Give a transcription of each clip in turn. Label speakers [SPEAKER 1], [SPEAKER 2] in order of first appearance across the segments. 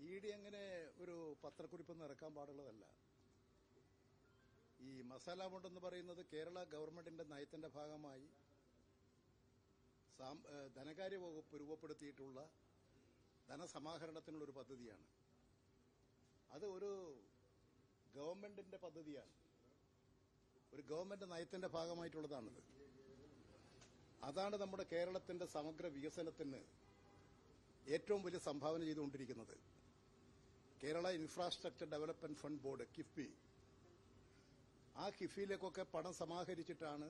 [SPEAKER 1] E D അങ്ങനെ ഒരു പത്രക്കുറിപ്പൊന്നും ഇറക്കാൻ പാടുള്ളതല്ല. ഈ മസാല ബോണ്ട് എന്ന് പറയുന്നത് കേരള ഗവൺമെന്റിന്റെ നയത്തിന്റെ ഭാഗമായി ധനകാര്യ വകുപ്പ് രൂപപ്പെടുത്തിയിട്ടുള്ള ധനസമാഹരണത്തിനുള്ള ഒരു പദ്ധതിയാണ്. അത് ഒരു ഗവൺമെന്റിന്റെ പദ്ധതിയാണ്. ഒരു ഗവൺമെന്റ് നയത്തിന്റെ ഭാഗമായിട്ടുള്ളതാണത്. അതാണ് നമ്മുടെ കേരളത്തിന്റെ സമഗ്ര വികസനത്തിന് ഏറ്റവും വലിയ സംഭാവന ചെയ്തുകൊണ്ടിരിക്കുന്നത്. Kerala infrastructure development fund board KIIFB. ആ കിഫിയിലേക്കൊക്കെ പണം സമാഹരിച്ചിട്ടാണ്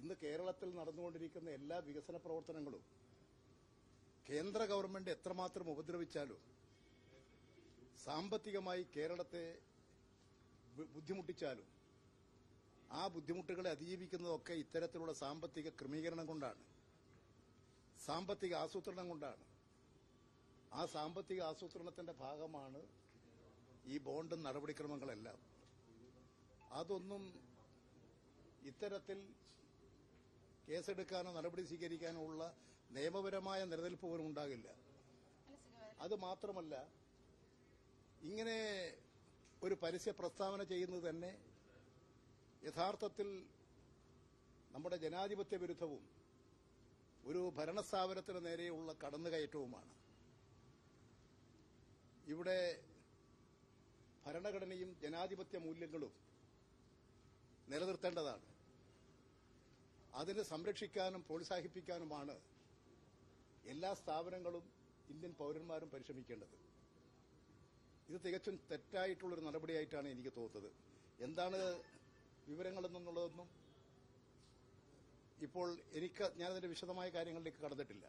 [SPEAKER 1] ഇന്ന് കേരളത്തിൽ നടന്നുകൊണ്ടിരിക്കുന്ന എല്ലാ വികസന പ്രവർത്തനങ്ങളും കേന്ദ്ര ഗവൺമെന്റ് എത്രമാത്രം ഉപദ്രവിച്ചാലും സാമ്പത്തികമായി കേരളത്തെ ബുദ്ധിമുട്ടിച്ചാലും ആ ബുദ്ധിമുട്ടുകളെ അതിജീവിക്കുന്നതൊക്കെ ഇത്തരത്തിലുള്ള സാമ്പത്തിക ക്രമീകരണം കൊണ്ടാണ്. സാമ്പത്തിക ആസൂത്രണം കൊണ്ടാണ്. ആ സാമ്പത്തിക ആസൂത്രണത്തിന്റെ ഭാഗമാണ് ഈ ബോണ്ട് നടപടിക്രമങ്ങളെല്ലാം. അതൊന്നും ഇത്തരത്തിൽ കേസെടുക്കാനോ നടപടി സ്വീകരിക്കാനോ ഉള്ള നിയമപരമായ നിലനിൽപ്പ് പോലും ഉണ്ടാകില്ല. അത് മാത്രമല്ല ഇങ്ങനെ ഒരു പരസ്യ പ്രസ്താവന ചെയ്യുന്നത് തന്നെ യഥാർത്ഥത്തിൽ നമ്മുടെ ജനാധിപത്യ വിരുദ്ധവും ഒരു ഭരണസ്ഥാപനത്തിന് നേരെയുള്ള കടന്നുകയറ്റവുമാണ്. ഇവിടെ ഭരണഘടനയും ജനാധിപത്യ മൂല്യങ്ങളും നിലനിർത്തേണ്ടതാണ്. അതിനെ സംരക്ഷിക്കാനും പ്രോത്സാഹിപ്പിക്കാനുമാണ് എല്ലാ സ്ഥാപനങ്ങളും ഇന്ത്യൻ പൌരന്മാരും പരിശ്രമിക്കേണ്ടത്. ഇത് തികച്ചും തെറ്റായിട്ടുള്ളൊരു നടപടിയായിട്ടാണ് എനിക്ക് തോന്നുന്നത്. എന്താണ് വിവരങ്ങളെന്നുള്ളതൊന്നും ഇപ്പോൾ എനിക്ക് ഞാനതിന്റെ വിശദമായ കാര്യങ്ങളിലേക്ക് കടന്നിട്ടില്ല.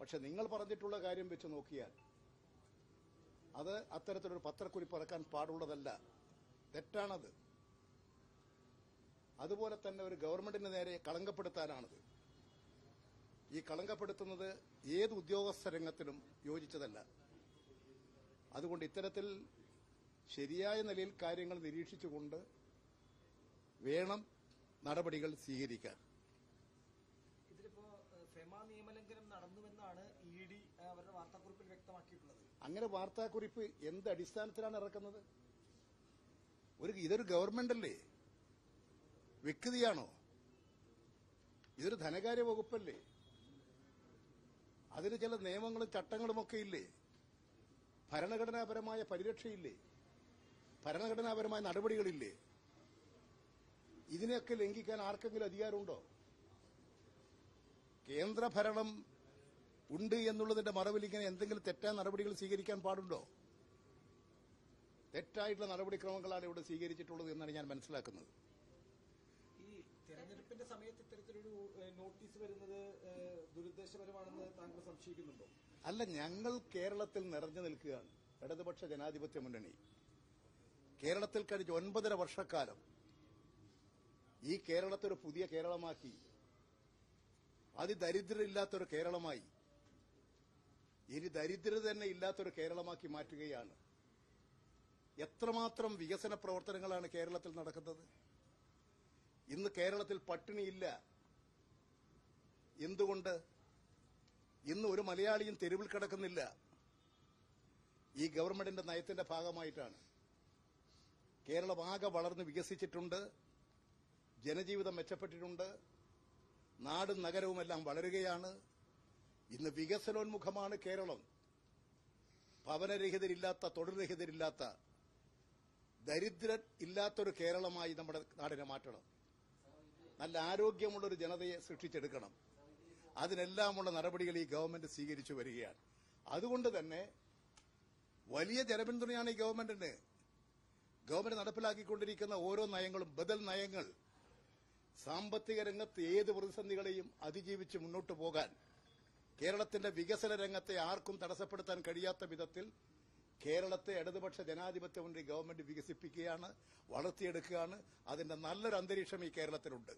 [SPEAKER 1] പക്ഷെ നിങ്ങൾ പറഞ്ഞിട്ടുള്ള കാര്യം വെച്ച് നോക്കിയാൽ അത് അത്തരത്തിലൊരു പത്രക്കുറിപ്പ് ഇറക്കാൻ പാടുള്ളതല്ല. തെറ്റാണത്. അതുപോലെ തന്നെ ഒരു ഗവൺമെന്റിന് നേരെ കളങ്കപ്പെടുത്താനാണത്. ഈ കളങ്കപ്പെടുത്തുന്നത് ഏത് ഉദ്യോഗസ്ഥ രംഗത്തിനും യോജിച്ചതല്ല. അതുകൊണ്ട് ഇത്തരത്തിൽ ശരിയായ നിലയിൽ കാര്യങ്ങൾ നിരീക്ഷിച്ചുകൊണ്ട് വേണം നടപടികൾ സ്വീകരിക്കാൻ. അങ്ങനെ വാർത്താക്കുറിപ്പ് എന്ത് അടിസ്ഥാനത്തിലാണ് ഇറക്കുന്നത്? ഒരു ഇതൊരു ഗവൺമെന്റ് അല്ലേ വ്യക്തിയാണോ? ഇതൊരു ധനകാര്യ വകുപ്പല്ലേ? അതിന് ചില നിയമങ്ങളും ചട്ടങ്ങളും ഒക്കെ ഇല്ലേ? ഭരണഘടനാപരമായ പരിരക്ഷയില്ലേ? ഭരണഘടനാപരമായ നടപടികളില്ലേ? ഇതിനെയൊക്കെ ലംഘിക്കാൻ ആർക്കെങ്കിലും അധികാരമുണ്ടോ? കേന്ദ്രഭരണം ഉണ്ട് എന്നുള്ളതിന്റെ മറവിൽ ഇങ്ങനെ എന്തെങ്കിലും തെറ്റായ നടപടികൾ സ്വീകരിക്കാൻ പാടുണ്ടോ? തെറ്റായിട്ടുള്ള നടപടിക്രമങ്ങളാണ് ഇവിടെ സ്വീകരിച്ചിട്ടുള്ളത് എന്നാണ് ഞാൻ മനസ്സിലാക്കുന്നത്.
[SPEAKER 2] ഈ തെരഞ്ഞെടുപ്പിന്റെ സമയത്ത് ഇത്തരത്തിലൊരു നോട്ടീസ് വരുന്നത് ദുരുദ്ദേശപരമാണെന്ന് താങ്കൾ സംശയിക്കുന്നുണ്ടോ?
[SPEAKER 1] അല്ല ഞങ്ങൾ കേരളത്തിൽ നിറഞ്ഞു നിൽക്കുകയാണ്. ഇടതുപക്ഷ ജനാധിപത്യ മുന്നണി. കേരളത്തിൽ കഴിഞ്ഞ ഒൻപതര വർഷക്കാലം ഈ കേരളത്തെ ഒരു പുതിയ കേരളമാക്കി. അതിദരിദ്രരില്ലാത്തൊരു കേരളമായി. ഇനി ദരിദ്രത തന്നെ ഇല്ലാത്തൊരു കേരളമാക്കി മാറ്റുകയാണ്. എത്രമാത്രം വികസന പ്രവർത്തനങ്ങളാണ് കേരളത്തിൽ നടക്കുന്നത്? ഇന്ന് കേരളത്തിൽ പട്ടിണിയില്ല. എന്തുകൊണ്ട്? ഇന്ന് ഒരു മലയാളിയും തെരുവിൽ കിടക്കുന്നില്ല. ഈ ഗവൺമെന്റിന്റെ നയത്തിന്റെ ഭാഗമായിട്ടാണ്. കേരളം ആകെ വളർന്ന് വികസിച്ചിട്ടുണ്ട്. ജനജീവിതം മെച്ചപ്പെട്ടിട്ടുണ്ട്. നാടും നഗരവുമെല്ലാം വളരുകയാണ്. ഇന്ന് വികസനോന്മുഖമാണ് കേരളം. ഭവനരഹിതരില്ലാത്ത തൊഴിൽരഹിതരില്ലാത്ത ദരിദ്രൻ ഇല്ലാത്തൊരു കേരളമായി നമ്മുടെ നാടിനെ മാറ്റണം. നല്ല ആരോഗ്യമുള്ളൊരു ജനതയെ സൃഷ്ടിച്ചെടുക്കണം. അതിനെല്ലാമുള്ള നടപടികൾ ഈ ഗവൺമെന്റ് സ്വീകരിച്ചു വരികയാണ്. അതുകൊണ്ട് തന്നെ വലിയ ജനപിന്തുണയാണ് ഈ ഗവൺമെന്റിന്. ഗവൺമെന്റ് നടപ്പിലാക്കിക്കൊണ്ടിരിക്കുന്ന ഓരോ നയങ്ങളും ബദൽ നയങ്ങൾ സാമ്പത്തിക രംഗത്ത് ഏത് പ്രതിസന്ധികളെയും അതിജീവിച്ച് മുന്നോട്ട് പോകാൻ കേരളത്തിന്റെ വികസന രംഗത്തെ ആർക്കും തടസ്സപ്പെടുത്താൻ കഴിയാത്ത വിധത്തിൽ കേരളത്തെ ഇടതുപക്ഷ ജനാധിപത്യ മുന്നണി ഗവൺമെന്റ് വികസിപ്പിക്കുകയാണ് വളർത്തിയെടുക്കുകയാണ്. അതിന്റെ നല്ലൊരു അന്തരീക്ഷം ഈ കേരളത്തിലുണ്ട്.